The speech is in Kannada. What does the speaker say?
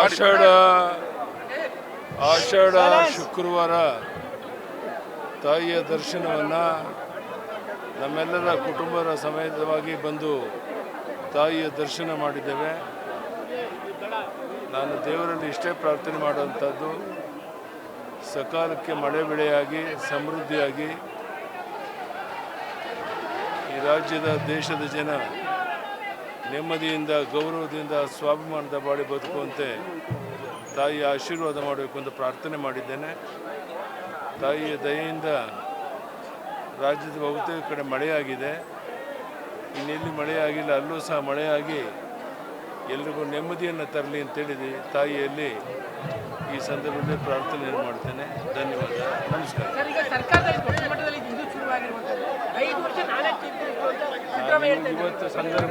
ಆಷಾಢ ಆಷಾಢ ಶುಕ್ರವಾರ ತಾಯಿಯ ದರ್ಶನವನ್ನು ನಮ್ಮೆಲ್ಲರ ಕುಟುಂಬದ ಸಮೇತವಾಗಿ ಬಂದು ತಾಯಿಯ ದರ್ಶನ ಮಾಡಿದ್ದೇವೆ. ನಾನು ದೇವರಲ್ಲಿ ಇಷ್ಟೇ ಪ್ರಾರ್ಥನೆ ಮಾಡುವಂಥದ್ದು, ಸಕಾಲಕ್ಕೆ ಮಳೆ ಬೆಳೆಯಾಗಿ, ಸಮೃದ್ಧಿಯಾಗಿ, ಈ ರಾಜ್ಯದ ದೇಶದ ಜನ ನೆಮ್ಮದಿಯಿಂದ, ಗೌರವದಿಂದ, ಸ್ವಾಭಿಮಾನದ ಬಾಳಿ ಬದುಕುವಂತೆ ತಾಯಿಯ ಆಶೀರ್ವಾದ ಮಾಡಬೇಕು ಅಂತ ಪ್ರಾರ್ಥನೆ ಮಾಡಿದ್ದೇನೆ. ತಾಯಿಯ ದಯೆಯಿಂದ ರಾಜ್ಯದ ಬಹುತೇಕ ಕಡೆ ಮಳೆಯಾಗಿದೆ. ಇನ್ನೆಲ್ಲಿ ಮಳೆಯಾಗಿಲ್ಲ, ಅಲ್ಲೂ ಸಹ ಮಳೆಯಾಗಿ ಎಲ್ರಿಗೂ ನೆಮ್ಮದಿಯನ್ನು ತರಲಿ ಅಂತೇಳಿದೆ ತಾಯಿಯಲ್ಲಿ ಈ ಸಂದರ್ಭದಲ್ಲಿ ಪ್ರಾರ್ಥನೆಯನ್ನು ಮಾಡ್ತೇನೆ. ಧನ್ಯವಾದ. ನಮಸ್ಕಾರ. ಇವತ್ತು ಸಂದರ್ಭ